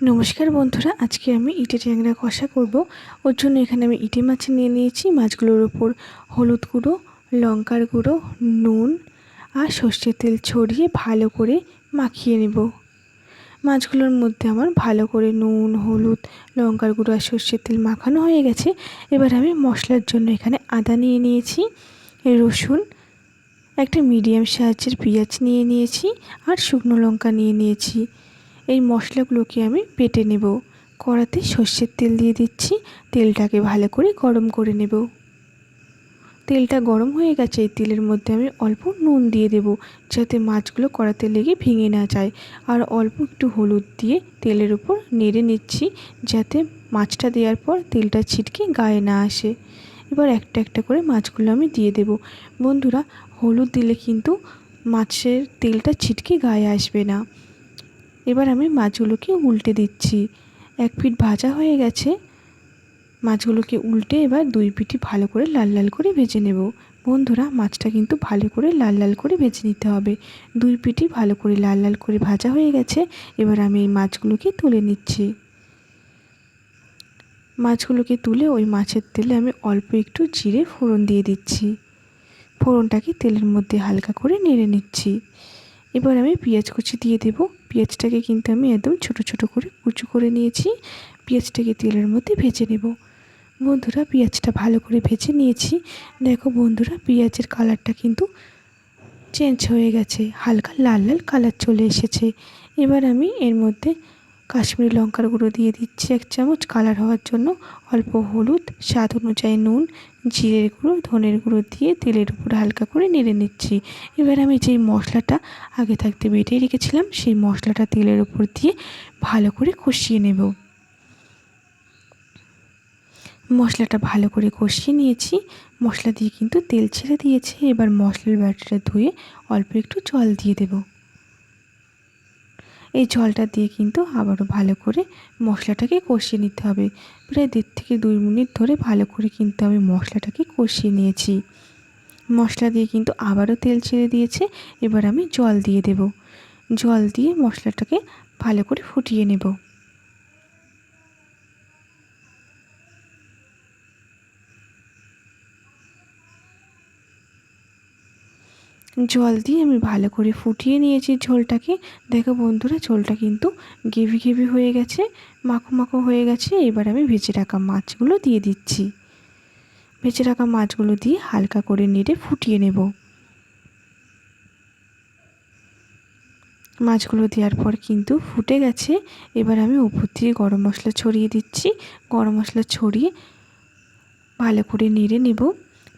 নমস্কার বন্ধুরা, আজকে আমি ইটে ট্যাংরা কষা করব। ওর জন্য এখানে আমি ইটে মাছ নিয়ে নিয়েছি। মাছগুলোর ওপর হলুদ গুঁড়ো, লঙ্কার গুঁড়ো, নুন আর সর্ষের তেল ছড়িয়ে ভালো করে মাখিয়ে নেব। মাছগুলোর মধ্যে আমার ভালো করে নুন, হলুদ, লঙ্কার গুঁড়ো আর সর্ষের তেল মাখানো হয়ে গেছে। এবার আমি মশলার জন্য এখানে আদা নিয়ে নিয়েছি, রসুন, একটা মিডিয়াম সাহায্যের পেঁয়াজ নিয়ে নিয়েছি আর শুকনো লঙ্কা নিয়ে নিয়েছি। এই মশলাগুলোকে আমি বেটে নেব। কড়াতে সর্ষের তেল দিয়ে দিচ্ছি। তেলটাকে ভালো করে গরম করে নেব। তেলটা গরম হয়ে গেছে। এই তেলের মধ্যে আমি অল্প নুন দিয়ে দেব যাতে মাছগুলো কড়াতে লেগে ভেঙে না যায়। আর অল্প একটু হলুদ দিয়ে তেলের উপর নেড়ে নিচ্ছি যাতে মাছটা দেওয়ার পর তেলটা ছিটকে গায়ে না আসে। এবার একটা একটা করে মাছগুলো আমি দিয়ে দেব। বন্ধুরা, হলুদ দিলে কিন্তু মাছের তেলটা ছিটকে গায়ে আসবে না। এবার আমি মাছগুলোকে উল্টে দিচ্ছি। এক পিঠ ভাজা হয়ে গেছে। মাছগুলোকে উল্টে এবার দুই পিঠি ভালো করে লাল লাল করে ভেজে নেব। বন্ধুরা, মাছটা কিন্তু ভালো করে লাল লাল করে ভেজে নিতে হবে। দুই পিঠি ভালো করে লাল লাল করে ভাজা হয়ে গেছে। এবার আমি এই মাছগুলোকে তুলে নিচ্ছি। মাছগুলোকে তুলে ওই মাছের তেলে আমি অল্প একটু জিরে ফোড়ন দিয়ে দিচ্ছি। ফোড়নটাকে তেলের মধ্যে হালকা করে নেড়ে নিচ্ছি। এবার আমি পেঁয়াজ কুচি দিয়ে দেবো। পেঁয়াজটাকে কিন্তু আমি একদম ছোট ছোট করে কুচু করে নিয়েছি। পেঁয়াজটাকে তেলের মধ্যে ভেজে নেব। বন্ধুরা, পেঁয়াজটা ভালো করে ভেজে নিয়েছি। দেখো বন্ধুরা, পেঁয়াজের কালারটা কিন্তু চেঞ্জ হয়ে গেছে। হালকা লাল লাল কালার চলে এসেছে। এবার আমি এর মধ্যে কাশ্মীরি লঙ্কার গুঁড়ো দিয়ে দিচ্ছি এক চামচ কালার হওয়ার জন্য অল্প হলুদ, স্বাদ অনুযায়ী নুন, জিরের গুঁড়ো, ধনের গুঁড়ো দিয়ে তেলের উপর হালকা করে নেড়ে নিচ্ছি। এবার আমি যেই মশলাটা আগে থাকতে বেটে রেখেছিলাম, সেই মশলাটা তেলের উপর দিয়ে ভালো করে কষিয়ে নেব। মশলাটা ভালো করে কষিয়ে নিয়েছি। মশলা দিয়ে কিন্তু তেল ছেড়ে দিয়েছে। এবার মশলার ব্যাটাটা ধুয়ে অল্প একটু জল দিয়ে দেবো। এই জলটা দিয়ে কিন্তু আবারও ভালো করে মশলাটাকে কষিয়ে নিতে হবে। প্রায় দেড় থেকে দুই মিনিট ধরে ভালো করে কিন্তু আমি মশলাটাকে কষিয়ে নিয়েছি। মশলা দিয়ে কিন্তু আবারও তেল ছেড়ে দিয়েছে, এবার আমি জল দিয়ে দেব। জল দিয়ে মশলাটাকে ভালো করে ফুটিয়ে নেব। জল দিয়ে আমি ভালো করে ফুটিয়ে নিয়েছি ঝোলটাকে। দেখো বন্ধুরা, ঝোলটা কিন্তু গেভি গেভি হয়ে গেছে, মাখো মাখো হয়ে গেছে। এবার আমি ভেজে রাখা মাছগুলো দিয়ে দিচ্ছি। ভেজে রাখা মাছগুলো দিয়ে হালকা করে নেড়ে ফুটিয়ে নেব। মাছগুলো দেওয়ার পর কিন্তু ফুটে গেছে। এবার আমি উপর দিয়ে গরম মশলা ছড়িয়ে দিচ্ছি। গরম মশলা ছড়িয়ে ভালো করে নেড়ে নেব।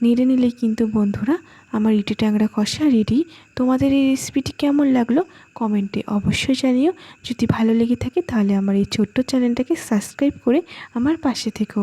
নেড়ে নিলেই কিন্তু বন্ধুরা আমার ইটি ট্যাংরা কষা রেডি তোমাদের এই রেসিপিটি কেমন লাগল কমেন্টে অবশ্যই জানিও। যদি ভালো লেগে থাকে তাহলে আমার এই ছোট্ট চ্যানেলটাকে সাবস্ক্রাইব করে আমার পাশে থেকো।